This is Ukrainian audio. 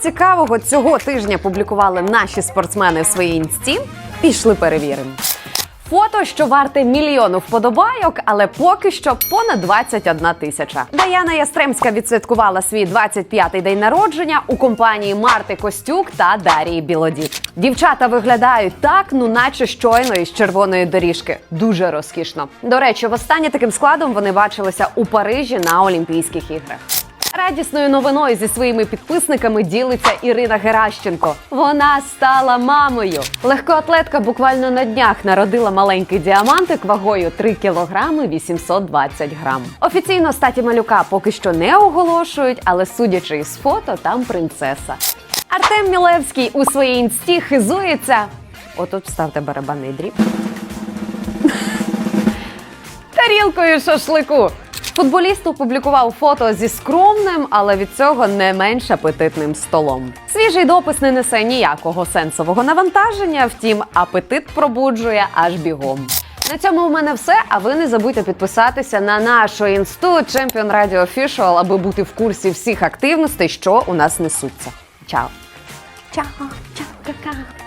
Цікавого цього тижня публікували наші спортсмени в своїй інсті? Пішли перевіримо. Фото, що варте мільйону вподобайок, але поки що понад 21 тисяча. Даяна Ястремська відсвяткувала свій 25-й день народження у компанії Марти Костюк та Дарії Білодід. Дівчата виглядають так, ну наче щойно із червоної доріжки. Дуже розкішно. До речі, востаннє таким складом вони бачилися у Парижі на Олімпійських іграх. Радісною новиною зі своїми підписниками ділиться Ірина Геращенко. Вона стала мамою. Легкоатлетка буквально на днях народила маленький діамантик вагою 3 кілограми 820 грам. Офіційно статі малюка поки що не оголошують, але судячи із фото, там принцеса. Артем Мілевський у своїй інсті хизується. Отут ставте барабанний дріб. тарілкою шашлику. Футболіст опублікував фото зі скромним, але від цього не менш апетитним столом. Свіжий допис не несе ніякого сенсового навантаження, втім, апетит пробуджує аж бігом. На цьому у мене все. А ви не забудьте підписатися на нашу інсту Champion Radio Official, аби бути в курсі всіх активностей, що у нас несуться. Чао! Чао, чао, какао.